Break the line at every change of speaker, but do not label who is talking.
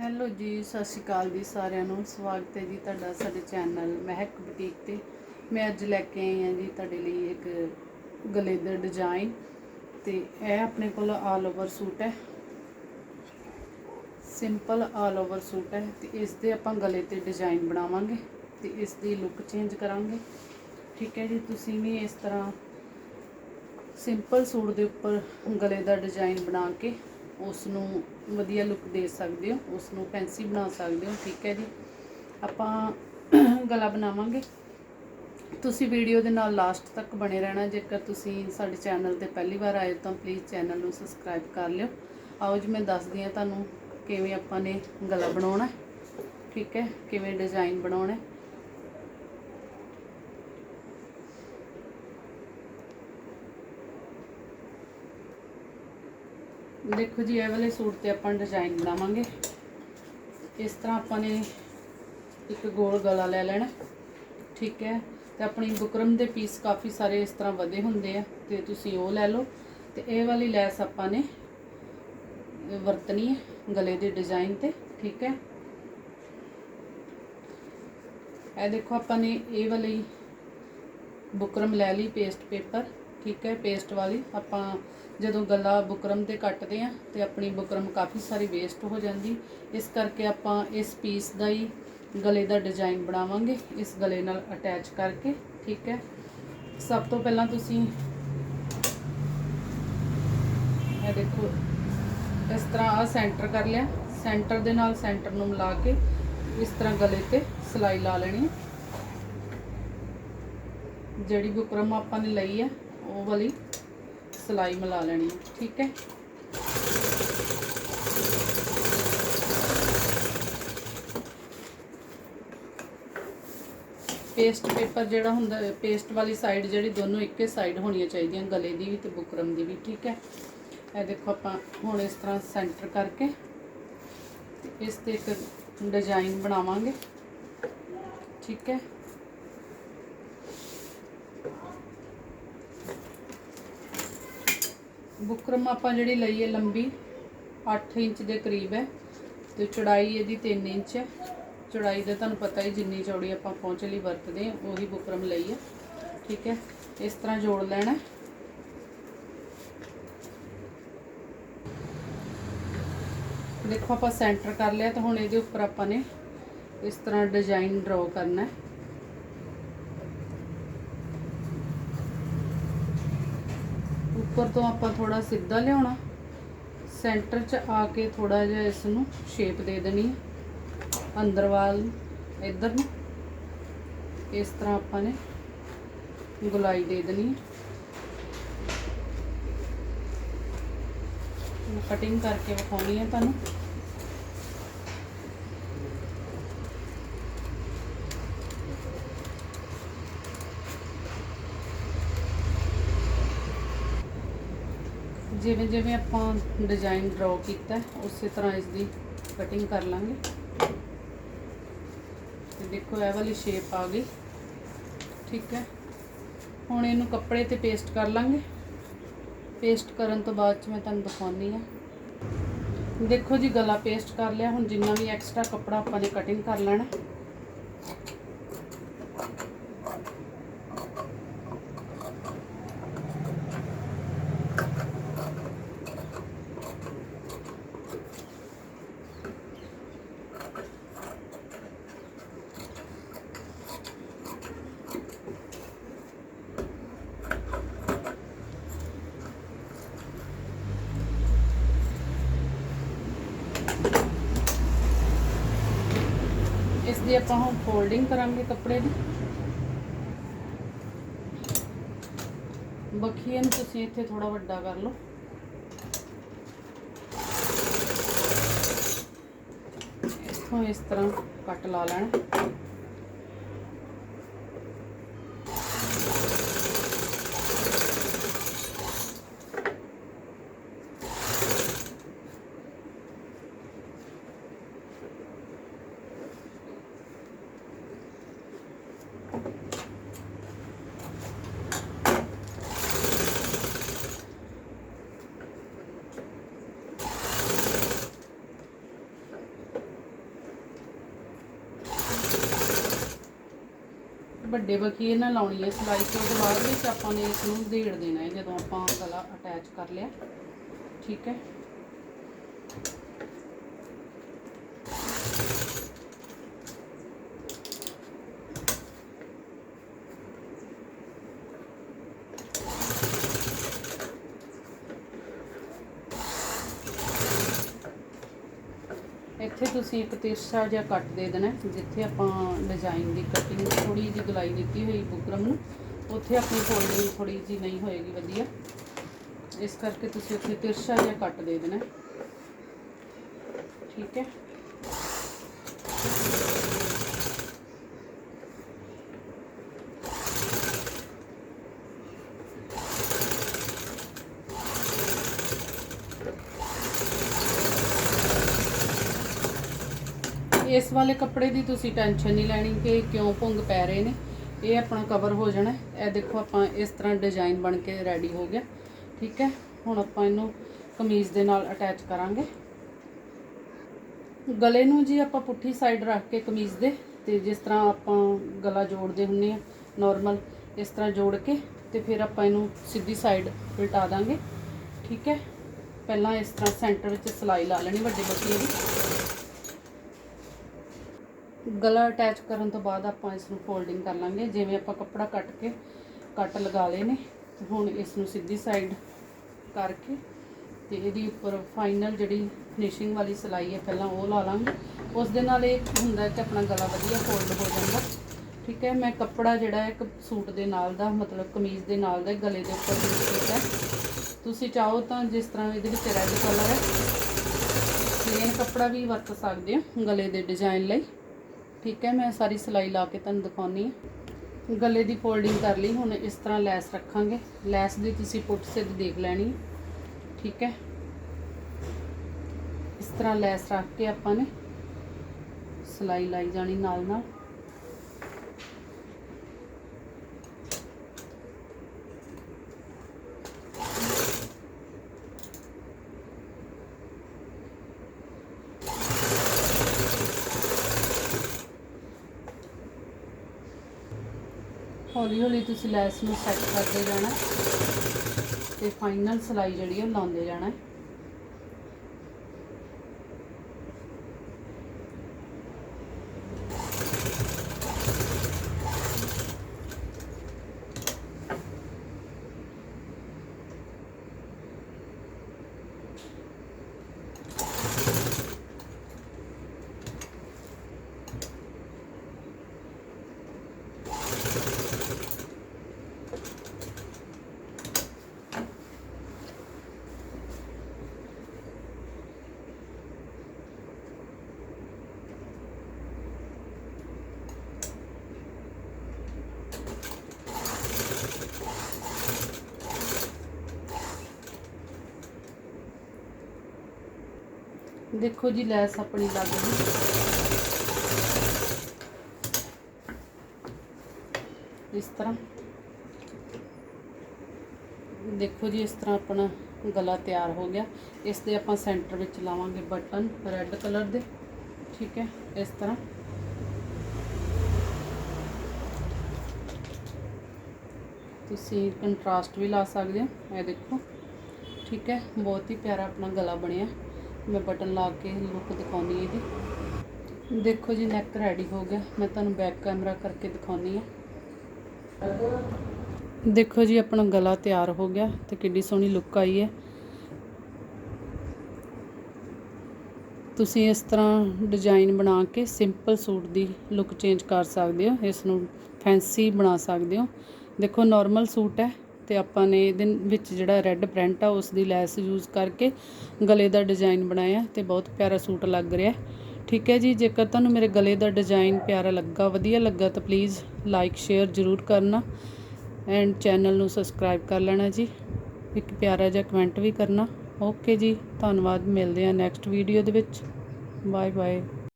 Hello ਜੀ, ਸਤਿ ਸ਼੍ਰੀ ਅਕਾਲ ਜੀ ਸਾਰਿਆਂ ਨੂੰ। ਸਵਾਗਤ ਹੈ ਜੀ ਤੁਹਾਡਾ ਸਾਡੇ ਚੈਨਲ ਮਹਿਕ ਬੁਟੀਕ ਤੇ। ਮੈਂ ਅੱਜ ਲੈ ਕੇ ਆਈ ਹਾਂ ਜੀ ਤੁਹਾਡੇ ਲਈ ਇੱਕ ਗਲੇ ਦਾ ਡਿਜ਼ਾਈਨ ਤੇ ਇਹ ਆਪਣੇ ਕੋਲ ਆਲ ਓਵਰ ਸੂਟ ਹੈ। ਸਿੰਪਲ ਆਲ ਓਵਰ ਸੂਟ ਹੈ ਤੇ ਇਸ ਦੇ ਆਪਾਂ ਗਲੇ ਤੇ ਡਿਜ਼ਾਈਨ ਬਣਾਵਾਂਗੇ ਤੇ ਇਸ ਦੀ ਲੁੱਕ ਚੇਂਜ ਕਰਾਂਗੇ। ਠੀਕ ਹੈ ਜੀ, ਤੁਸੀਂ ਵੀ ਇਸ ਤਰ੍ਹਾਂ ਸਿੰਪਲ ਸੂਟ ਦੇ ਉੱਪਰ ਗਲੇ ਦਾ ਡਿਜ਼ਾਈਨ ਬਣਾ ਕੇ ਉਸ ਨੂੰ ਵਧੀਆ ਲੁੱਕ ਦੇ ਸਕਦੇ ਹੋ ਉਸ ਨੂੰ ਫੈਂਸੀ ਬਣਾ ਸਕਦੇ ਹੋ, ਠੀਕ ਹੈ ਜੀ। ਆਪਾਂ ਗਲਾ ਬਣਾਵਾਂਗੇ। ਤੁਸੀਂ ਵੀਡੀਓ ਦੇ ਨਾਲ ਲਾਸਟ ਤੱਕ ਬਣੇ ਰਹਿਣਾ, ਜੇਕਰ ਤੁਸੀਂ ਸਾਡੇ ਚੈਨਲ ਤੇ ਪਹਿਲੀ ਵਾਰ ਆਏ ਤਾਂ ਪਲੀਜ਼ ਚੈਨਲ ਨੂੰ ਸਬਸਕ੍ਰਾਈਬ ਕਰ ਲਿਓ। ਆਓ ਜੀ, ਮੈਂ ਦੱਸਦੀ ਹਾਂ ਤੁਹਾਨੂੰ ਕਿਵੇਂ ਆਪਾਂ ਨੇ ਗਲਾ ਬਣਾਉਣਾ ਠੀਕ ਹੈ, ਕਿਵੇਂ ਡਿਜ਼ਾਈਨ ਬਣਾਉਣਾ ਦੇਖੋ ਜੀ, ਇਹ ਵਾਲੇ ਸੂਟ ਤੇ ਆਪਾਂ ਡਿਜ਼ਾਈਨ ਬਣਾਵਾਂਗੇ। ਇਸ ਤਰ੍ਹਾਂ ਆਪਾਂ ਨੇ ਇੱਕ ਗੋਲ ਗਲਾ ਲੈ ਲੈਣਾ, ਠੀਕ ਹੈ? ਤੇ ਆਪਣੀ ਬੁਕਰਮ ਦੇ ਪੀਸ ਕਾਫੀ ਸਾਰੇ ਇਸ ਤਰ੍ਹਾਂ ਵਧੇ ਹੁੰਦੇ ਆ, ਤੇ ਤੁਸੀਂ ਉਹ ਲੈ ਲਓ। ਤੇ ਇਹ ਵਾਲੀ ਲੈਸ ਆਪਾਂ ਨੇ ਵਰਤਣੀ ਹੈ ਗਲੇ ਦੇ ਡਿਜ਼ਾਈਨ ਤੇ, ਠੀਕ ਹੈ? ਇਹ ਦੇਖੋ, ਆਪਾਂ ਨੇ ਇਹ ਵਾਲੀ ਬੁਕਰਮ ਲੈ ਲਈ ਪੇਸਟ ਪੇਪਰ ਠੀਕ ਹੈ ਪੇਸਟ ਵਾਲੀ। ਆਪਾਂ ਜਦੋਂ ਗਲਾ ਬੁਕਰਮ ਤੇ ਕੱਟਦੇ ਆ ਤੇ ਆਪਣੀ ਬੁਕਰਮ ਕਾਫੀ ਸਾਰੀ ਵੇਸਟ ਹੋ ਜਾਂਦੀ। ਇਸ ਕਰਕੇ ਆਪਾਂ ਇਸ ਪੀਸ ਦਾ ਹੀ ਗਲੇ ਦਾ ਡਿਜ਼ਾਈਨ ਬਣਾਵਾਂਗੇ, ਇਸ ਗਲੇ ਨਾਲ ਅਟੈਚ ਕਰਕੇ, ਠੀਕ ਹੈ। ਸਭ ਤੋਂ ਪਹਿਲਾਂ ਤੁਸੀਂ ਇਹ ਦੇਖੋ, ਇਸ ਤਰ੍ਹਾਂ ਆ ਸੈਂਟਰ ਕਰ ਲਿਆ। ਸੈਂਟਰ ਦੇ ਨਾਲ ਸੈਂਟਰ ਨੂੰ ਮਿਲਾ ਕੇ ਇਸ ਤਰ੍ਹਾਂ ਗਲੇ ਤੇ ਸਲਾਈ ਲਾ ਲੈਣੀ ਹੈ। ਜਿਹੜੀ ਬੁਕਰਮ ਆਪਾਂ ਨੇ ਲਈ ਹੈ ਉਹ ਵਾਲੀ ਸਲਾਈ ਮਿਲਾ ਲੈਣੀ ਹੈ, ਠੀਕ ਹੈ। ਪੇਸਟ ਪੇਪਰ ਜਿਹੜਾ ਹੁੰਦਾ, ਪੇਸਟ ਵਾਲੀ ਸਾਈਡ ਜਿਹੜੀ ਦੋਨੋਂ ਇੱਕੇ ਸਾਈਡ ਹੋਣੀਆਂ ਚਾਹੀਦੀਆਂ, ਗਲੇ ਦੀ ਵੀ ਤੇ ਬੁਕਰਮ ਦੀ ਵੀ, ਠੀਕ ਹੈ। ਇਹ ਦੇਖੋ ਆਪਾਂ ਹੁਣ ਇਸ ਤਰ੍ਹਾਂ ਸੈਂਟਰ ਕਰਕੇ ਤੇ ਇਸ ਤੇ ਇੱਕ ਡਿਜ਼ਾਈਨ ਬਣਾਵਾਂਗੇ, ਠੀਕ ਹੈ। ਬੁਕਰਮ ਆਪਾਂ ਜਿਹੜੀ ਲਈ ਹੈ ਲੰਬੀ 8 ਇੰਚ ਦੇ ਕਰੀਬ ਹੈ। ਤੇ ਚੌੜਾਈ ਇਹਦੀ 3 ਇੰਚ ਹੈ। ਚੌੜਾਈ ਦਾ ਤੁਹਾਨੂੰ ਪਤਾ ਹੀ ਜਿੰਨੀ ਚੌੜੀ ਆਪਾਂ ਪਹੁੰਚ ਲਈ ਵਰਤਦੇ ਹਾਂ, ਉਹੀ ਬੁਕਰਮ ਲਈ ਹੈ। ਠੀਕ ਹੈ, ਇਸ ਤਰ੍ਹਾਂ ਜੋੜ ਲੈਣਾ ਦੇਖੋ ਆਪਾਂ ਸੈਂਟਰ ਕਰ ਲਿਆ ਤਾਂ ਹੁਣ ਇਹਦੇ ਉੱਪਰ ਆਪਾਂ ਨੇ ਇਸ ਤਰ੍ਹਾਂ ਡਿਜ਼ਾਈਨ ਡਰਾ ਕਰਨਾ ਹੈ। ਉੱਪਰ ਤੋਂ ਆਪਾਂ ਥੋੜਾ ਸਿੱਧਾ ਲਿਆਉਣਾ। ਸੈਂਟਰ 'ਚ ਆ ਕੇ ਥੋੜਾ ਜਿਹਾ ਇਸ ਨੂੰ ਸ਼ੇਪ ਦੇ ਦੇਣੀ ਅੰਦਰ ਵਾਲ ਇੱਧਰ ਨੂੰ। ਇਸ ਤਰ੍ਹਾਂ ਆਪਾਂ ਨੇ ਗੁਲਾਈ ਦੇ ਦੇਣੀ ਕਟਿੰਗ ਕਰਕੇ ਵਿਖਾਉਣੀ ਹੈ ਤੁਹਾਨੂੰ। ਜਿਵੇਂ ਜਿਵੇਂ ਆਪਾਂ ਡਿਜ਼ਾਈਨ ਡਰਾ ਕੀਤਾ, ਉਸੇ ਤਰ੍ਹਾਂ ਇਸ ਦੀ ਕਟਿੰਗ ਕਰ ਲਾਂਗੇ। ਤੇ ਦੇਖੋ, ਇਹ ਵਾਲੀ ਸ਼ੇਪ ਆ ਗਈ। ਠੀਕ ਹੈ। ਹੁਣ ਇਹਨੂੰ ਕੱਪੜੇ ਤੇ ਪੇਸਟ ਕਰ ਲਾਂਗੇ। ਪੇਸਟ ਕਰਨ ਤੋਂ ਬਾਅਦ ਚ ਮੈਂ ਤੁਹਾਨੂੰ ਦਿਖਾਉਣੀ ਆ ਦੇਖੋ ਜੀ, ਗਲਾ ਪੇਸਟ ਕਰ ਲਿਆ। ਹੁਣ ਜਿੰਨਾ ਵੀ ਐਕਸਟਰਾ ਕੱਪੜਾ ਆਪਾਂ ਨੇ ਕਟਿੰਗ ਕਰ ਲੈਣਾ। ਇਸ ਦੀ ਆਪਾਂ ਹੁਣ ਫੋਲਡਿੰਗ ਕਰਾਂਗੇ ਕੱਪੜੇ ਦੀ। ਬਖੀਏ ਨੂੰ ਤੁਸੀਂ ਇੱਥੇ ਥੋੜਾ ਵੱਡਾ ਕਰ ਲਓ। ਇੱਥੋਂ ਇਸ ਤਰ੍ਹਾਂ ਕੱਟ ਲਾ ਲੈਣਾ। ਵੱਡੇ ਬਕੀਏ ਨਾਲ ਲਾਉਣੀ ਹੈ ਸਿਲਾਈ ਤੋਂ ਉਹਦੇ ਬਾਅਦ ਵਿੱਚ ਆਪਾਂ ਨੇ ਇਸ ਨੂੰ ਢੇੜ ਦੇਣਾ ਹੈ, ਜਦੋਂ ਆਪਾਂ ਗਲਾ ਅਟੈਚ ਕਰ ਲਿਆ। ਠੀਕ ਹੈ? ਇੱਥੇ ਤੁਸੀਂ ਇੱਕ ਤਿਰਛਾ ਜਿਹਾ ਕੱਟ ਦੇ ਦੇਣਾ ਜਿੱਥੇ ਆਪਾਂ ਡਿਜ਼ਾਈਨ ਦੀ ਕਟਿੰਗ ਥੋੜੀ ਜਿਹੀ ਗਲਾਈ ਦਿੱਤੀ ਹੋਈ ਬੁਕਰਮ ਨੂੰ। ਉੱਥੇ ਆਪਣੀ ਫੋਲਡਿੰਗ ਥੋੜੀ ਜਿਹੀ ਨਹੀਂ ਹੋਏਗੀ ਵਧੀਆ। ਇਸ ਕਰਕੇ ਤੁਸੀਂ ਉੱਥੇ ਤਿਰਛਾ ਜਿਹਾ ਕੱਟ ਦੇ ਦੇਣਾ ਠੀਕ ਹੈ? ਇਸ ਵਾਲੇ ਕੱਪੜੇ ਦੀ ਤੁਸੀਂ ਟੈਨਸ਼ਨ ਨਹੀਂ ਲੈਣੀ ਕਿ ਕਿਉਂ ਭੁੰਗ ਪੈ ਰਹੇ ਨੇ। ਇਹ ਆਪਣਾ ਕਵਰ ਹੋ ਜਾਣਾ। ਇਹ ਦੇਖੋ ਆਪਾਂ ਇਸ ਤਰ੍ਹਾਂ ਡਿਜ਼ਾਈਨ ਬਣ ਕੇ ਰੈਡੀ ਹੋ ਗਿਆ। ਠੀਕ ਹੈ? ਹੁਣ ਆਪਾਂ ਇਹਨੂੰ ਕਮੀਜ਼ ਦੇ ਨਾਲ ਅਟੈਚ ਕਰਾਂਗੇ। ਗਲੇ ਨੂੰ ਜੀ ਆਪਾਂ ਪੁੱਠੀ ਸਾਈਡ ਰੱਖ ਕੇ ਕਮੀਜ਼ ਦੇ ਤੇ ਜਿਸ ਤਰ੍ਹਾਂ ਆਪਾਂ ਗਲਾ ਜੋੜਦੇ ਹੁੰਨੇ ਆ ਨਾਰਮਲ ਇਸ ਤਰ੍ਹਾਂ ਜੋੜ ਕੇ ਤੇ ਫਿਰ ਆਪਾਂ ਇਹਨੂੰ ਸਿੱਧੀ ਸਾਈਡ ਉਲਟਾ ਦਾਂਗੇ। ਠੀਕ ਹੈ? ਪਹਿਲਾਂ ਇਸ ਤਰ੍ਹਾਂ ਸੈਂਟਰ ਵਿੱਚ ਸਲਾਈ ਲਾ ਲੈਣੀ ਵੱਡੇ ਬੱਚੇ ਦੀ। ਗਲਾ ਅਟੈਚ ਕਰਨ ਤੋਂ ਬਾਅਦ ਆਪਾਂ ਇਸ ਨੂੰ ਫੋਲਡਿੰਗ ਕਰ ਲਾਂਗੇ। ਜਿਵੇਂ ਆਪਾਂ ਕੱਪੜਾ ਕੱਟ ਕੇ ਕੱਟ ਲਗਾ ਲਏ ਨੇ, ਹੁਣ ਇਸ ਨੂੰ ਸਿੱਧੀ ਸਾਈਡ ਕਰਕੇ ਤੇ ਇਹਦੀ ਉੱਪਰ ਫਾਈਨਲ ਜਿਹੜੀ ਫਿਨਿਸ਼ਿੰਗ ਵਾਲੀ ਸਿਲਾਈ ਹੈ, ਪਹਿਲਾਂ ਉਹ ਲਾ ਲਾਂਗੇ। ਉਸ ਦੇ ਨਾਲ ਇਹ ਹੁੰਦਾ ਕਿ ਆਪਣਾ ਗਲਾ ਵਧੀਆ ਫੋਲਡ ਹੋ ਜਾਂਦਾ। ਠੀਕ ਹੈ, ਮੈਂ ਕੱਪੜਾ ਜਿਹੜਾ ਹੈ ਇੱਕ ਸੂਟ ਦੇ ਨਾਲ ਦਾ, ਮਤਲਬ ਕਮੀਜ਼ ਦੇ ਨਾਲ ਦਾ, ਗਲੇ ਦੇ ਉੱਪਰ ਯੂਜ਼ ਕੀਤਾ ਤੁਸੀਂ ਚਾਹੋ ਤਾਂ ਜਿਸ ਤਰ੍ਹਾਂ ਇਹਦੇ ਵਿੱਚ ਰੈੱਡ ਕਲਰ ਹੈ ਪਲੇਨ ਕੱਪੜਾ ਵੀ ਵਰਤ ਸਕਦੇ ਹੋ ਗਲੇ ਦੇ ਡਿਜ਼ਾਈਨ ਲਈ। ਠੀਕ ਹੈ, ਮੈਂ ਸਾਰੀ ਸਿਲਾਈ ਲਾ ਕੇ ਤੁਹਾਨੂੰ ਦਿਖਾਉਣੀ ਹੈ। ਗਲੇ ਦੀ ਫੋਲਡਿੰਗ ਕਰ ਲਈ, ਹੁਣ ਇਸ ਤਰ੍ਹਾਂ ਲੈਸ ਰੱਖਾਂਗੇ। ਲੈਸ ਦੀ ਤੁਸੀਂ ਪੁੱਟ ਸਿੱਧ ਦੇਖ ਲੈਣੀ ਠੀਕ ਹੈ। ਇਸ ਤਰ੍ਹਾਂ ਲੈਸ ਰੱਖ ਕੇ ਆਪਾਂ ਨੇ ਸਿਲਾਈ ਲਾਈ ਜਾਣੀ ਨਾਲ ਨਾਲ ਹੌਲੀ ਹੌਲੀ ਤੁਸੀਂ ਲੈਸ ਨੂੰ ਸੈੱਟ ਕਰਦੇ ਜਾਣਾ ਤੇ ਫਾਈਨਲ ਸਿਲਾਈ ਜਿਹੜੀ ਉਹ ਲਾਉਂਦੇ ਜਾਣਾ ਦੇਖੋ ਜੀ, ਲੈਸ ਆਪਣੀ ਲੱਗ ਗਈ। ਇਸ ਤਰ੍ਹਾਂ। ਦੇਖੋ ਜੀ, ਇਸ ਤਰ੍ਹਾਂ ਆਪਣਾ ਗਲਾ ਤਿਆਰ ਹੋ ਗਿਆ। ਇਸ ਦੇ ਆਪਾਂ ਸੈਂਟਰ ਵਿੱਚ ਲਾਵਾਂਗੇ ਬਟਨ, ਰੈੱਡ ਕਲਰ ਦੇ। ਠੀਕ ਹੈ, ਇਸ ਤਰ੍ਹਾਂ। ਤੁਸੀਂ ਕੰਟਰਾਸਟ ਵੀ ਲਾ ਸਕਦੇ ਹੋ, ਇਹ ਦੇਖੋ। ਠੀਕ ਹੈ, ਬਹੁਤ ਹੀ ਪਿਆਰਾ ਆਪਣਾ ਗਲਾ ਬਣਿਆ। ਮੈਂ ਬਟਨ ਲਾ ਕੇ ਲੁੱਕ ਦਿਖਾਉਣੀ ਇਹਦੀ। ਦੇਖੋ ਜੀ ਨੈਕ ਰੈਡੀ ਹੋ ਗਿਆ। ਮੈਂ ਤੁਹਾਨੂੰ ਬੈਕ ਕੈਮਰਾ ਕਰਕੇ ਦਿਖਾਉਣੀ ਹੈ। ਦੇਖੋ ਜੀ, ਆਪਣਾ ਗਲਾ ਤਿਆਰ ਹੋ ਗਿਆ ਤੇ ਕਿੰਨੀ ਸੋਹਣੀ ਲੁੱਕ ਆਈ ਹੈ। ਤੁਸੀਂ ਇਸ ਤਰ੍ਹਾਂ ਡਿਜ਼ਾਈਨ ਬਣਾ ਕੇ ਸਿੰਪਲ ਸੂਟ ਦੀ ਲੁੱਕ ਚੇਂਜ ਕਰ ਸਕਦੇ ਹੋ। ਇਸ ਨੂੰ ਫੈਂਸੀ ਬਣਾ ਸਕਦੇ ਹੋ। ਦੇਖੋ ਨਾਰਮਲ ਸੂਟ ਹੈ। ਤੇ ਆਪਾਂ ਨੇ ਇਹਦੇ ਵਿੱਚ ਜਿਹੜਾ ਰੈੱਡ ਪ੍ਰਿੰਟ ਆ, ਉਸ ਦੀ ਲੈਸ ਯੂਜ਼ ਕਰਕੇ ਗਲੇ ਦਾ ਡਿਜ਼ਾਈਨ ਬਣਾਇਆ ਤੇ ਬਹੁਤ ਪਿਆਰਾ ਸੂਟ ਲੱਗ ਰਿਹਾ। ਠੀਕ ਹੈ ਜੀ, ਜੇਕਰ ਤੁਹਾਨੂੰ ਮੇਰੇ ਗਲੇ ਦਾ ਡਿਜ਼ਾਈਨ ਪਿਆਰਾ ਲੱਗਾ, ਵਧੀਆ ਲੱਗਾ ਤਾਂ ਪਲੀਜ਼ ਲਾਈਕ ਸ਼ੇਅਰ ਜ਼ਰੂਰ ਕਰਨਾ ਐਂਡ ਚੈਨਲ ਨੂੰ ਸਬਸਕ੍ਰਾਈਬ ਕਰ ਲੈਣਾ ਜੀ। ਇੱਕ ਪਿਆਰਾ ਜਿਹਾ ਕਮੈਂਟ ਵੀ ਕਰਨਾ। ਓਕੇ ਜੀ, ਧੰਨਵਾਦ, ਮਿਲਦੇ ਹਾਂ ਨੈਕਸਟ ਵੀਡੀਓ ਦੇ ਵਿੱਚ। Bye bye